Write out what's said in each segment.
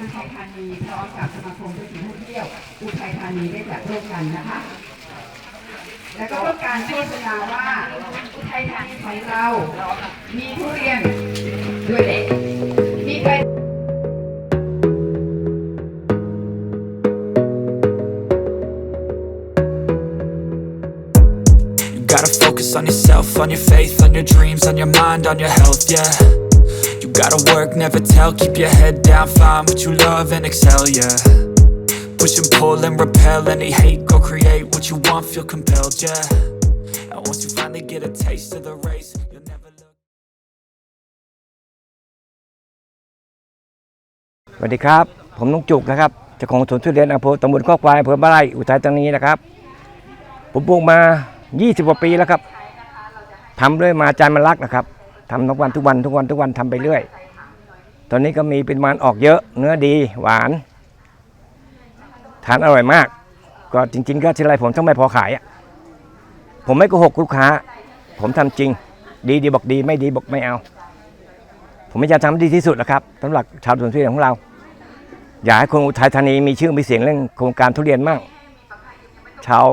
อุทัยธานีพร้อมกับสมาคมธุรกิจท่องเที่ยว อุทัยธานีได้จัดร่วมกันนะคะ แล้วก็ต้อการโฆษณาว่าอุทัยธานีของเรา มีทุเรียนด้วยเด็กมีใคร gotta work, never tell, keep your head down, find what you love and excel, yeah. Push and pull and repel any hate, go create what you want, feel compelled, yeah. And once you finally get a taste of the race, you'll never look. สวัสดีครับ ผมนุกจุกนะครับเจ้าของสวนทุเรียนอำเภอตำบลข้อควายอำเภอบ้านไร่อุทัยธานีนะครับ ผมปลูกมา 20กว่าปีแล้วครับทำด้วยมาจานมันรักนะครับ ทำทุกวันทุกวันทุกวันทุกวันทำไปเรื่อย ตอนนี้ก็มีเป็นมันออกเยอะ เนื้อดีหวาน ทานอร่อยมาก ก็จริง ๆ ก็ทีไรผมต้องไม่พอขายอะ ผมไม่โกหกลูกค้า ผมทำจริง ดีดีบอกดีไม่ดีบอกไม่เอา ผมพยายามทำดีที่สุดนะครับสำหรับชาวสวนทุเรียนของเรา อยากให้คนอุทัยธานีมีชื่อมีเสียงเรื่องโครงการทุเรียนมั่งชาว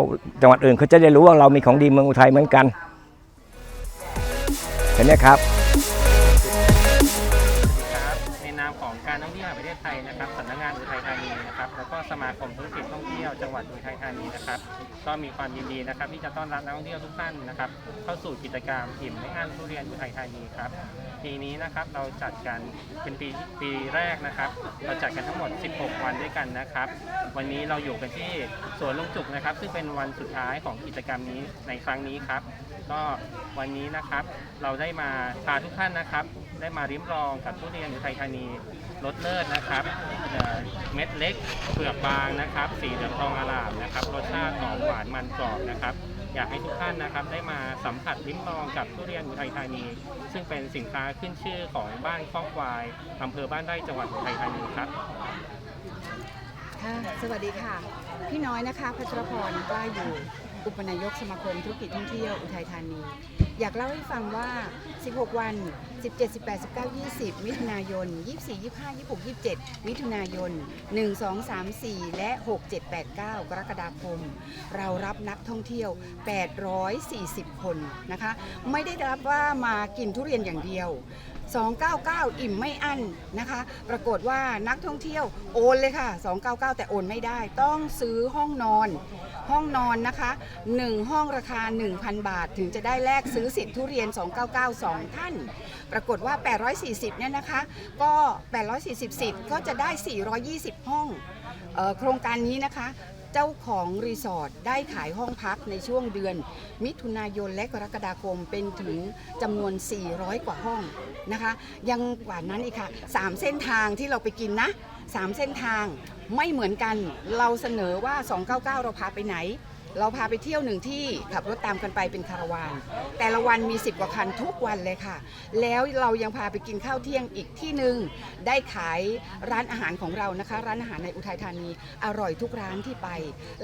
จังหวัดอื่นเขาจะได้รู้ว่าเรามีของดีเมืองอุทัยเหมือนกัน เห็นไหมครับ ในนามของการท่องเที่ยวแห่งประเทศไทยนะครับ แล้วก็สมาคมธุรกิจท่องเที่ยวจังหวัดอุทัยธานีนะครับก็มีความยินดีนะครับ ที่จะต้อนรับนักท่องเที่ยวทุกท่านนะครับ เข้าสู่กิจกรรมอิ่มไม่อั้นทุเรียนอุทัยธานีครับปีนี้นะครับเราจัดกันเป็นปีปีแรกนะครับ เราจัดกันทั้งหมด 16 วันด้วยกันนะครับ วันนี้เราอยู่กันที่สวนลุงจุกนะครับ ซึ่งเป็นวันสุดท้ายของกิจกรรมนี้ในครั้งนี้ครับ ก็วันนี้นะครับเราได้มาพาทุกท่านนะครับ ได้มาริมลองกับทุเรียนอุทัยธานีรสเลิศนะครับเม็ดเล็กเปลือกบางนะครับ สีเหลืองทองอลามนะครับรสชาติหอมหวานมันกรอบนะครับอยากให้ทุกท่านนะครับได้มาสัมผัสริมลองกับทุเรียนอุทัยธานี ซึ่งเป็นสินค้าขึ้นชื่อของบ้านข้อกควายอำเภอบ้านไร่จังหวัดอุทัยธานีครับค่ะสวัสดีค่ะ พี่น้อยนะคะพัชรพรกล้าอยู่ อุปนายกสมาคมธุรกิจท่องเที่ยวอุทัยธานี อยากเล่าให้ฟังว่า 16 วัน 17 18 19 20 มิถุนายน 24 25 26 27 มิถุนายน 1 2 3 4 และ 6 7 8 9 กรกฎาคม เรารับนักท่องเที่ยว 840 คนนะคะ ไม่ได้รับว่ามากินทุเรียนอย่างเดียว 299 อิ่มไม่อั้นนะคะ ปรากฏว่านักท่องเที่ยวโอนเลยค่ะ 299 แต่โอนไม่ได้ ต้องซื้อห้องนอน ห้องนอนนะคะ 1 ห้องราคา 1,000 บาท ถึงจะได้แลกซื้อสิทธิ์ทุเรียน 299 2 ท่าน ปรากฏว่า 840 เนี่ยนะคะ ก็ 840 สิทธิ์ก็จะได้ 420 ห้องเออโครงการนี้นะคะ จ้าของรีสอร์ทได้ขายห้องพักในช่วงเดือน มิถุนายนและกรกฎาคมเป็นถึงจำนวน 400 กว่าห้องนะคะ ยังกว่านั้นอีกค่ะ 3 เส้นทางที่เราไปกินนะ 3 เส้นทางไม่เหมือนกันเราเสนอว่า 299 เราพาไปไหน เราพาไปเที่ยวหนึ่งที่ขับรถตามกันไปเป็นคาราวาน แต่ละวันมี 10 กว่าคันทุกวันเลยค่ะ แล้วเรายังพาไปกินข้าวเที่ยงอีกที่หนึ่งได้ขายร้านอาหารของเรานะคะ ร้านอาหารในอุทัยธานีอร่อยทุกร้านที่ไป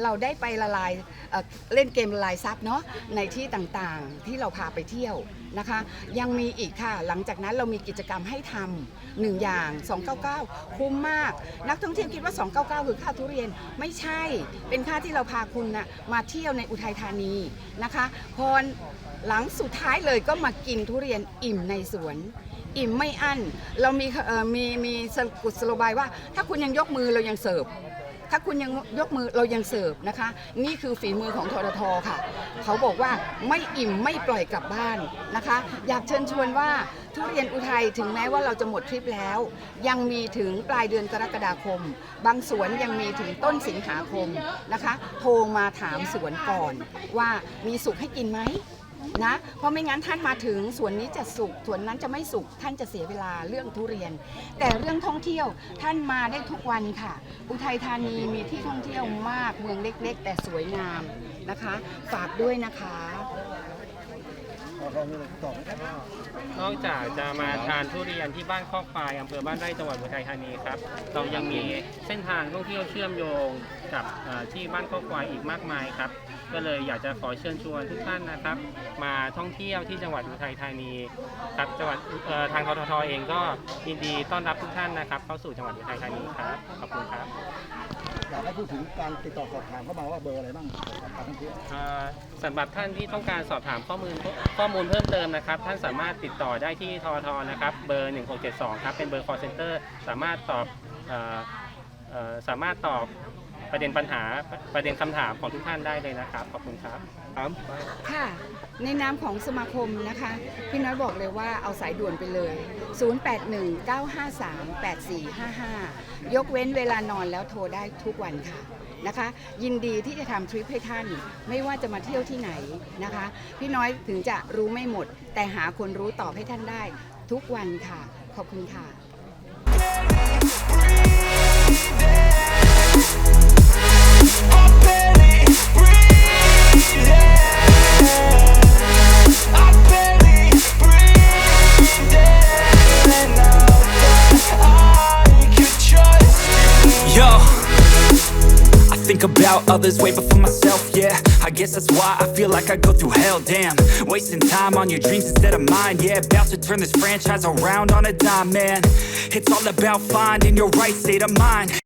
เราได้ไปละลายเเล่นเกมละลายซับเนาะในที่ต่างๆ ที่เราพาไปเที่ยว นะคะ ยังมีอีกค่ะ หลังจากนั้นเรามีกิจกรรมให้ทำหนึ่งอย่าง 299 คุ้มมาก นักท่องเที่ยวคิดว่า 299 คือค่าทุเรียนไม่ใช่ เป็นค่าที่เราพาคุณนะมาเที่ยวในอุทัยธานีนะคะพอหลังสุดท้ายเลยก็มากินทุเรียนอิ่มในสวน อิ่มไม่อั้น เรามีมีมีสกุศโลบายว่า ถ้าคุณยังยกมือเรายังเสิร์ฟ ถ้าคุณยังยกมือเรายังเสิร์ฟนะคะ นี่คือฝีมือของทรทค่ะ เขาบอกว่าไม่อิ่มไม่ปล่อยกลับบ้านนะคะ อยากเชิญชวนว่าทุเรียนอุทัยถึงแม้ว่าเราจะหมดทริปแล้ว ยังมีถึงปลายเดือนกรกฎาคม บางสวนยังมีถึงต้นสิงหาคมนะคะ โทรมาถามสวนก่อนว่ามีสุกให้กินไหม นะ เพราะไม่งั้นท่านมาถึงสวนนี้จะสุกสวนนั้นจะไม่สุกท่านจะเสียเวลาเรื่องทุเรียน แต่เรื่องท่องเที่ยวท่านมาได้ทุกวันค่ะ อุทัยธานีมีที่ท่องเที่ยวมากเมืองเล็ก ๆ แต่สวยงามนะคะ ฝากด้วยนะคะนอกจากจะมาทานทุเรียนที่บ้านข้อควายอำเภอบ้านไร่จังหวัดอุทัยธานีครับ เรายังมีเส้นทางท่องเที่ยวเชื่อมโยงกับที่บ้านข้อควายอีกมากมายครับ ก็เลยอยากจะขอเชิญชวนทุกท่านนะครับ มาท่องเที่ยวที่จังหวัดอุทัยธานีครับจังหวัดเอ่อทางทททเองก็ยินดีต้อนรับทุกท่านนะครับ เข้าสู่จังหวัดอุทัยธานีครับขอบคุณครับอยากให้พูดถึงการติดต่อสอบถามเข้ามาว่าเบอร์อะไรบ้างสำหรับการท่องเที่ยวเอ่อสำหรับท่านที่ต้องการสอบถามข้อมูลข้อมูลเพิ่มเติมนะครับ ท่านสามารถติดต่อได้ที่ททนะครับเบอร์ 1672 ครับ เป็นเบอร์ call center สามารถตอบเอ่อเอ่อสามารถตอบ ประเด็นปัญหาประเด็นคำถามของทุกท่านได้เลยนะครับ ขอบคุณครับค่ะ ในนามของสมาคมนะคะ พี่น้อยบอกเลยว่าเอาสายด่วนไปเลย 0819538455 ยกเว้นเวลานอนแล้วโทรได้ทุกวันค่ะนะคะ ยินดีที่จะทำทริปให้ท่าน ไม่ว่าจะมาเที่ยวที่ไหนนะคะ พี่น้อยถึงจะรู้ไม่หมด แต่หาคนรู้ตอบให้ท่านได้ ทุกวันค่ะ ขอบคุณค่ะ about others way before myself, yeah. I guess that's why I feel like I go through hell, damn. Wasting time on your dreams instead of mine, yeah. About to turn this franchise around on a dime, man. It's all about finding your right state of mind.